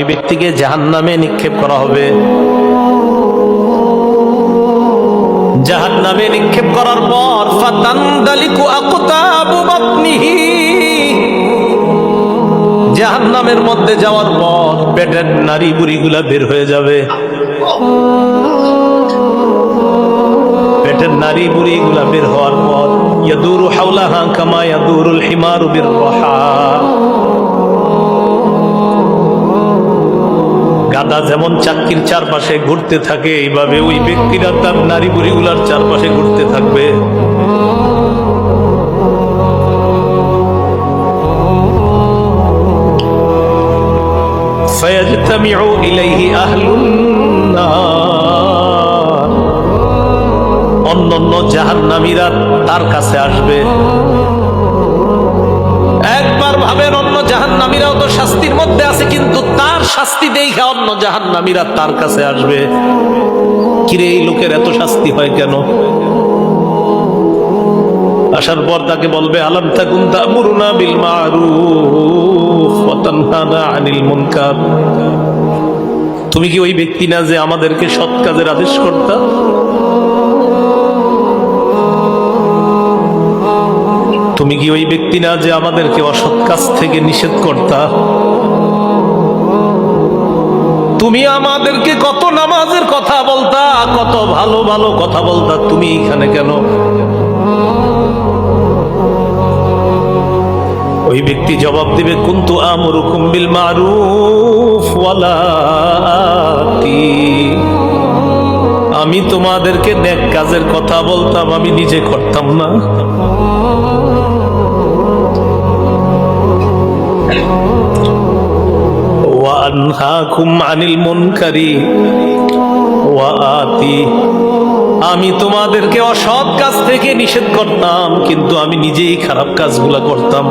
এই ব্যক্তিকে জাহান নামে নিক্ষেপ করা হবে। জাহান নামে নিক্ষেপ করার পর জাহান নামের মধ্যে যাওয়ার পর পেটের নারী বুড়িগুলা বের হয়ে যাবে। পেটের নারী বুড়িগুলা বের হওয়ার পর ইয়াদুরু হাওলাহা কামা ইয়াদুরুল হিমারু বিররাহা গাদা যেমন চাক্কির চারপাশে ঘুরতে থাকে এইভাবে ওই ব্যক্তিরা তার নারী বুড়িগুলার চারপাশে ঘুরতে থাকবে فيجتمع إليه أهل النار অন্যান্য জাহান্নামীরা তার কাছে আসবে একবার ভাবেন অন্য জাহান্নামীরাও তো শাস্তির মধ্যে আছে কিন্তু তার শাস্তি দেখা অন্য জাহান্নামীরা তার কাছে আসবে। কিরে এই লোকের এত শাস্তি হয় কেন? আসার পর তাকে বলবে, আলাম তাকুন তামুরুনা বিল তানহানা আনিল মুনকার? তুমি কি ওই ব্যক্তি না যে আমাদেরকে সৎ কাজের আদেশ করতা? তুমি কি ওই ব্যক্তি না যে আমাদেরকে অসৎ কাজ থেকে নিষেধ করতা? তুমি আমাদেরকে কত নামাজের কথা বলতা, কত ভালো ভালো কথা বলতা, তুমি এখানে কেন? ওই ব্যক্তি জবাব দিবে, কুন্তু আমরুকুম বিল মারুফ আমি তোমাদেরকে নেক কাজের কথা বলতাম, আমি নিজে করতাম না। ওয়ানহাকুম আনিল মুনকারি ওয়া আতি। আমি তোমাদেরকে অসৎ কাজ থেকে নিষেধ করতাম, কিন্তু আমি নিজেই খারাপ কাজগুলো করতাম।